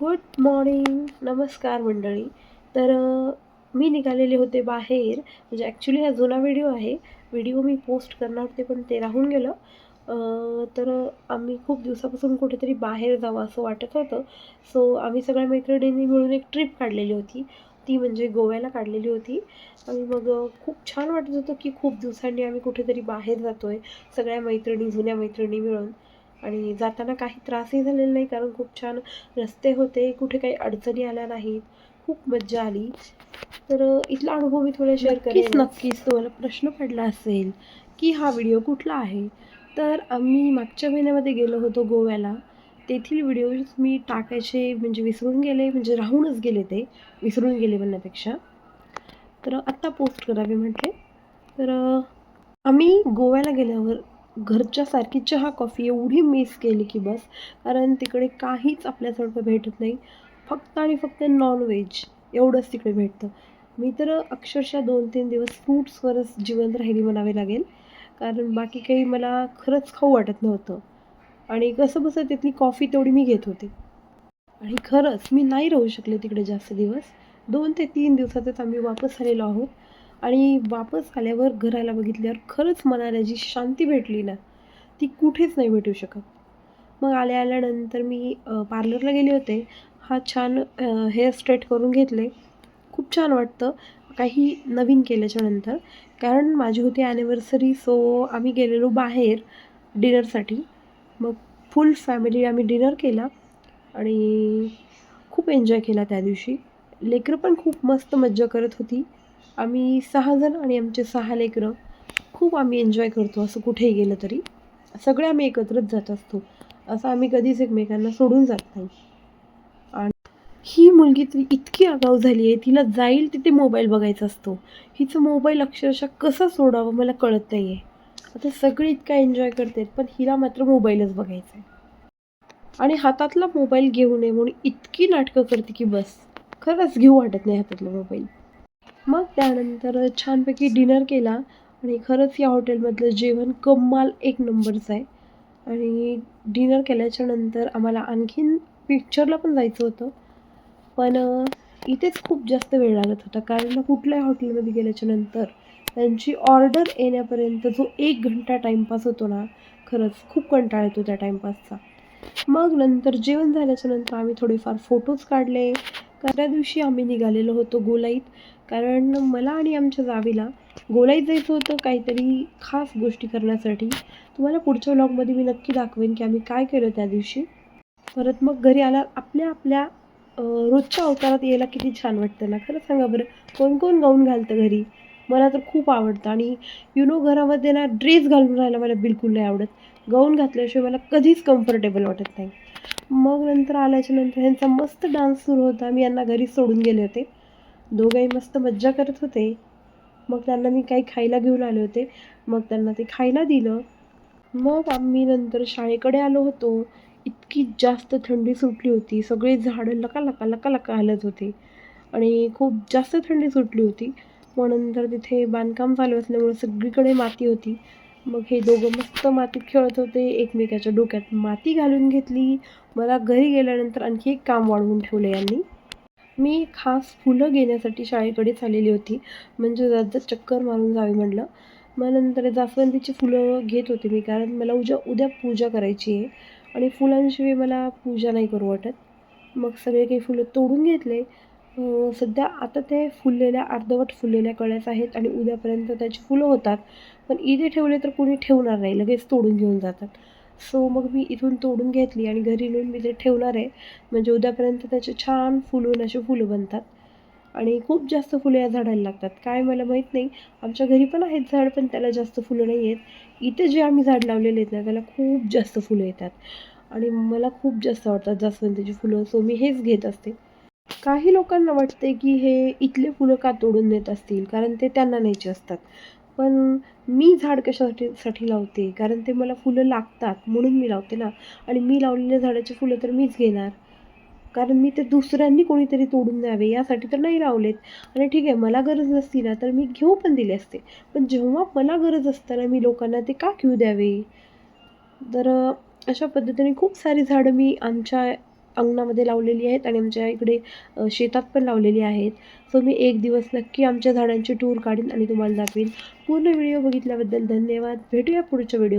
Good morning नमस्कार मंडळी. तर मी निघालेले होते बाहेर. म्हणजे ॲक्च्युली हा जुना व्हिडिओ आहे. व्हिडिओ मी पोस्ट करणार होते पण ते राहून गेलं. तर आम्ही खूप दिवसापासून कुठेतरी बाहेर जावं असं वाटत होतं. सो आम्ही सगळ्या मैत्रिणींनी मिळून एक ट्रिप काढलेली होती. ती म्हणजे गोव्याला काढलेली होती. आणि मग खूप छान वाटत होतं की खूप दिवसांनी आम्ही कुठेतरी बाहेर जातो आहे सगळ्या मैत्रिणी जुन्या मैत्रिणी मिळून. आणि जाताना काही त्रासही झालेला नाही कारण खूप छान रस्ते होते कुठे काही अडचणी आल्या नाहीत. खूप मज्जा आली. तर इथला अनुभव मी थोडा शेअर करेन नक्कीच तुम्हाला प्रश्न पडला असेल की हा व्हिडिओ कुठला आहे? तर आम्ही मागच्या महिन्यामध्ये गेलो होतो गोव्याला. तेथील व्हिडिओज मी टाकायचे म्हणजे विसरून गेले म्हणजे राहूनच गेले ते. विसरून गेले म्हणण्यापेक्षा. तर आत्ता पोस्ट करावे म्हटले. तर आम्ही गोव्याला गेल्यावर घरच्यासारखी चहा कॉफी एवढी मिस केली की बस. कारण तिकडे काहीच आपल्यासारखं भेटत नाही. फक्त आणि फक्त नॉनव्हेज एवढंच तिकडे भेटतं. मी तर अक्षरशः दोन तीन दिवस फ्रूट्सवरच जिवंत राहिली म्हणावे लागेल. कारण बाकी काही मला खरंच खाऊ वाटत नव्हतं. आणि कसं बसं तिथली कॉफी तेवढी मी घेत होते. आणि खरंच मी नाही राहू शकले तिकडे जास्त दिवस. दोन ते तीन दिवसातच आम्ही वापस आलेलो आहोत. आणि वापस आल्यावर घराला बघितल्यावर खरंच मनाला जी शांती भेटली ना ती कुठेच नाही भेटू शकत. मग आल्या आल्यानंतर मी पार्लरला गेले होते. हा छान हेअर स्ट्रेट करून घेतले. खूप छान वाटतं. काही नवीन केल्याच्यानंतर कारण माझी होती ॲनिव्हर्सरी सो आम्ही गेलेलो बाहेर डिनरसाठी मग फुल फॅमिली आम्ही डिनर केला. आणि खूप एन्जॉय केला त्या दिवशी. लेकरं पण खूप मस्त मज्जा करत होती. आम्ही सहाजण आणि आमचे सहा लेकरं. खूप आम्ही एन्जॉय करतो असं कुठेही गेलं तरी. सगळे आम्ही एकत्रच जात असतो. असं आम्ही कधीच एकमेकांना सोडून जात नाही. आणि ही मुलगी ती इतकी आगाऊ झाली आहे तिला जाईल तिथे मोबाईल बघायचा असतो. हिचं मोबाईल अक्षरशः कसं सोडावं मला कळत नाही आहे आता सगळे इतका एन्जॉय करतात पण हिला मात्र मोबाईलच बघायचा आहे आणि हातातला मोबाईल घेऊ नये म्हणून इतकी नाटकं करते की बस. खरंच घेऊ वाटत नाही हातातला मोबाईल. मग त्यानंतर छानपैकी डिनर केला आणि खरंच या हॉटेलमधलं जेवण कमाल एक नंबरचं आहे. आणि डिनर केल्याच्यानंतर आम्हाला आणखीन पिक्चरला पण जायचं होतं. पण इथेच खूप जास्त वेळ लागत होता. कारण कुठल्याही हॉटेलमध्ये गेल्याच्यानंतर त्यांची ऑर्डर येण्यापर्यंत जो एक घंटा टाईमपास होतो ना खरंच खूप कंटाळा येतो त्या टाईमपासचा मग नंतर जेवण झाल्याच्यानंतर आम्ही थोडेफार फोटोज काढले. त्या दिवशी आम्ही निघालेलो होतो गोलाईत. कारण मला आणि आमच्या जावीला गोलाईत जायचं होतं काहीतरी खास गोष्टी करण्यासाठी. तुम्हाला पुढच्या व्लॉगमध्ये मी नक्की दाखवेन की आम्ही काय केलं त्या दिवशी. परत मग घरी आला आपल्या आपल्या रोजच्या अवतारात यायला किती छान वाटतं ना. खरं सांगा बरं कोण कोण गाऊन घालतं घरी? मला तर खूप आवडतं. आणि यु नो घरामध्ये ना ड्रेस घालून राहायला मला बिलकुल नाही आवडत. गाऊन घातल्याशिवाय मला कधीच कम्फर्टेबल वाटत नाही. मग नंतर आल्याच्यानंतर ह्यांचा मस्त डान्स सुरू होता. मी यांना घरी सोडून गेले होते. दोघंही मस्त मज्जा करत होते. मग त्यांना मी काही खायला घेऊन आले होते. मग त्यांना ते खायला दिलं. मग आम्ही नंतर शाळेकडे आलो होतो. इतकी जास्त थंडी सुटली होती. सगळे झाडं लका लका लका लका हलत होते. आणि खूप जास्त थंडी सुटली होती. मग नंतर तिथे बांधकाम चालू असल्यामुळे सगळीकडे माती होती. मग हे दोघं मस्त मातीत खेळत होते. एकमेकाच्या डोक्यात माती घालून घेतली. मला घरी गेल्यानंतर आणखी एक काम वाढवून ठेवलं यांनी. मी खास फुलं घेण्यासाठी शाळेकडेच आलेली होती. म्हणजे जरा चक्कर मारून जावे म्हटलं. मग नंतर जास्वंदीची फुलं घेत होते मी कारण मला उद्या उद्या पूजा करायची आहे आणि फुलांशिवाय मला पूजा नाही करू वाटत. मग सगळे काही फुलं तोडून घेतले. सध्या आता ते फुललेल्या अर्धवट फुललेल्या कळ्याच आहेत आणि उद्यापर्यंत त्याची फुलं होतात. पण इथे ठेवले तर कोणी ठेवणार नाही लगेच तोडून घेऊन जातात. सो मग मी इथून तोडून घेतली आणि घरी नेऊन मी ते ठेवणार आहे म्हणजे उद्यापर्यंत त्याचे छान फुलून असे फुलं बनतात. आणि खूप जास्त फुलं या झाडाला लागतात. काय मला माहीत नाही. आमच्या घरी पण आहेत झाड पण त्याला जास्त फुलं नाही आहेत. इथे जे आम्ही झाड लावलेले आहेत ना त्याला खूप जास्त फुलं येतात. आणि मला खूप जास्त आवडतात जास्वंदीची फुलं. सो मी हेच घेत असते. काही लोकांना वाटते की हे इथले फुलं का तोडून नेत असतील? कारण ते त्यांना न्यायचे असतात. पण मी झाड कशासाठी साठी लावते? कारण ते मला फुलं लागतात म्हणून मी लावते ना. आणि मी लावलेल्या झाडाची फुलं तर मीच घेणार. कारण मी ते दुसऱ्यांनी कोणीतरी तोडून द्यावे यासाठी तर नाही लावलेत. आणि ठीक आहे मला गरज नसती ना तर मी घेऊ पण दिले असते. पण जेव्हा मला गरज असताना मी लोकांना ते का घेऊ द्यावे? तर अशा पद्धतीने खूप सारी झाडं मी आमच्या अंगणामध्ये लावलेली आहेत आणि आमच्या इकडे शेतात पण लावलेली आहेत. सो मी एक दिवस नक्की आमच्या झाडांची टूर काढीन आणि तुम्हाला दाखवीन. पूर्ण व्हिडिओ बघितल्याबद्दल धन्यवाद. भेटूया पुढच्या व्हिडिओ